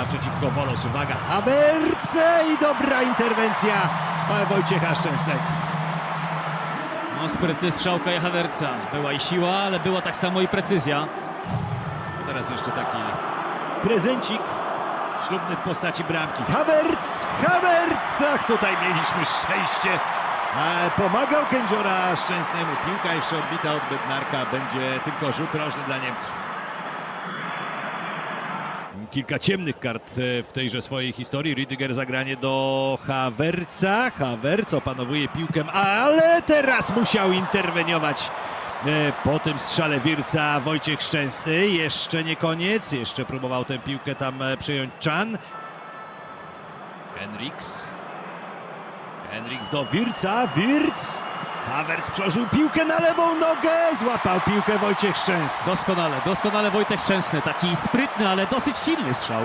strzela przeciwko Wolos. Uwaga, Hawerce i dobra interwencja e, Wojciecha Szczęsnego. No, sprytny strzał Kaja Hawerca. Była i siła, ale była tak samo i precyzja. Teraz jeszcze taki prezencik ślubny w postaci bramki. Havertz, Havertz! Ach, tutaj mieliśmy szczęście. E, Pomagał Kędziora Szczęsnemu. Piłka jeszcze odbita od Bednarka. Będzie tylko rzut rożny dla Niemców. Kilka ciemnych kart e, w tejże swojej historii. Rüdiger zagranie do Havertza. Havertz opanowuje piłkę, ale teraz musiał interweniować e, po tym strzale Wirca Wojciech Szczęsny. Jeszcze nie koniec. Jeszcze próbował tę piłkę tam e, przejąć Chan. Henriks. Henriks do Wirca. Wirc. Havertz przełożył piłkę na lewą nogę. Złapał piłkę Wojciech Szczęsny. Doskonale, doskonale Wojtek Szczęsny. Taki sprytny, ale dosyć silny strzał.